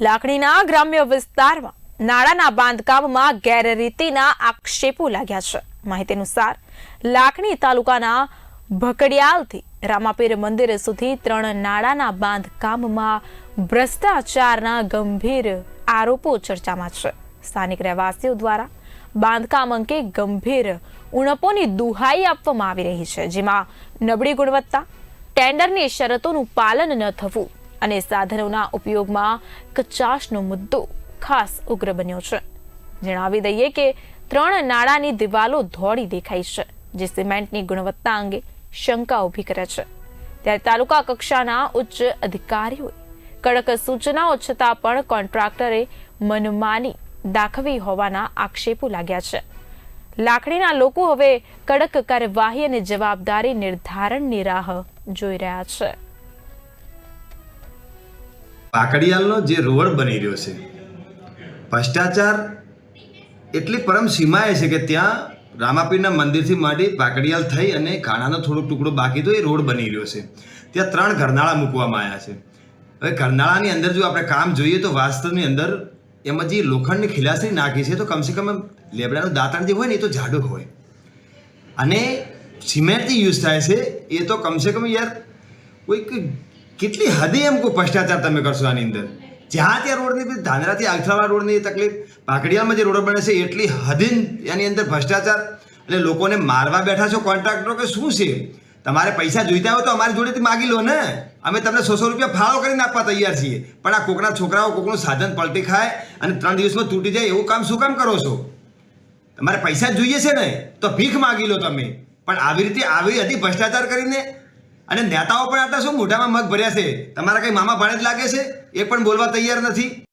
લાકડીના ગ્રામ્ય વિસ્તારમાં નાળાના બાંધકામમાં ગેરરીતિના આક્ષેપો લાગ્યા છે. માહિતી અનુસાર, લાકડી તાલુકાના ભકડિયાલથી રામાપીર મંદિર સુધી ત્રણ નાળાના બાંધકામમાં ભ્રષ્ટાચારના ગંભીર આરોપો ચર્ચામાં છે. સ્થાનિક રહેવાસીઓ દ્વારા બાંધકામ અંગે ગંભીર ઉણપોની દુહાઈ આપવામાં આવી રહી છે, જેમાં નબળી ગુણવત્તા, ટેન્ડરની શરતોનું પાલન ન થવું અને સાધનોના ઉપયોગમાં કચાશનો મુદ્દો ખાસ ઉગ્ર બન્યો છે. જણાવી દઈએ કે ત્રણ નાળાની દિવાલો ધોળી દેખાઈ છે, જે સિમેન્ટની ગુણવત્તા અંગે શંકા ઊભી કરે છે. ત્યારે તાલુકા કક્ષાના ઉચ્ચ અધિકારીઓએ કડક સૂચનાઓ છતાં પણ કોન્ટ્રાક્ટરે મનમાની દાખવી હોવાના આક્ષેપો લાગ્યા છે. લાકડીના લોકો હવે કડક કાર્યવાહી અને જવાબદારી નિર્ધારણની રાહ જોઈ રહ્યા છે. પાકડિયાલનો જે રોડ બની રહ્યો છે. ભ્રષ્ટાચાર એટલી પરમ સીમાએ છે કે ત્યાં રામાપીરના મંદિરથી માંડી પાકડિયાલ થઈ અને ખાણાનો થોડો ટુકડો બાકી તો એ રોડ બની રહ્યો છે. ત્યાં ત્રણ ઘરનાળા મૂકવામાં આવ્યા છે. હવે ઘરનાળાની અંદર જો આપણે કામ જોઈએ તો વાસ્તવની અંદર એમાં જે લોખંડની ખિલાસી નાખી છે તો કમસે કમ લેબડાનું દાંતણ જે હોય ને એ તો જાડું હોય. અને સિમેન્ટ જે યુઝ થાય છે એ તો કમસે કમ યાર કોઈક કેટલી હદે એમ કોઈ ભ્રષ્ટાચાર તમે કરશો આની અંદર? જ્યાં ત્યાં રોડની ધાંધરાથી આગથાવાળા રોડની તકલીફ, પાકડિયામાં જે રોડ બને છે, એટલી હદે એની અંદર ભ્રષ્ટાચાર. એટલે લોકોને મારવા બેઠા છો કોન્ટ્રાક્ટરો કે શું છે? તમારે પૈસા જોઈતા હોય તો અમારી જોડેથી માગી લો ને. અમે તમને સો સો રૂપિયા ફાળો કરીને આપવા તૈયાર છીએ. પણ આ કોકના છોકરાઓ કોકનું સાધન પલટી ખાય અને ત્રણ દિવસમાં તૂટી જાય, એવું કામ શું કામ કરો છો? તમારે પૈસા જોઈએ છે ને? તો ભીખ માગી લો તમે. પણ આવી રીતે આવી હતી ભ્રષ્ટાચાર કરીને અને નેતાઓ પણ આટલા શું મોઢામાં મગ ભર્યા છે? તમારા કંઈ મામા ભાણે જ લાગે છે? એ પણ બોલવા તૈયાર નથી.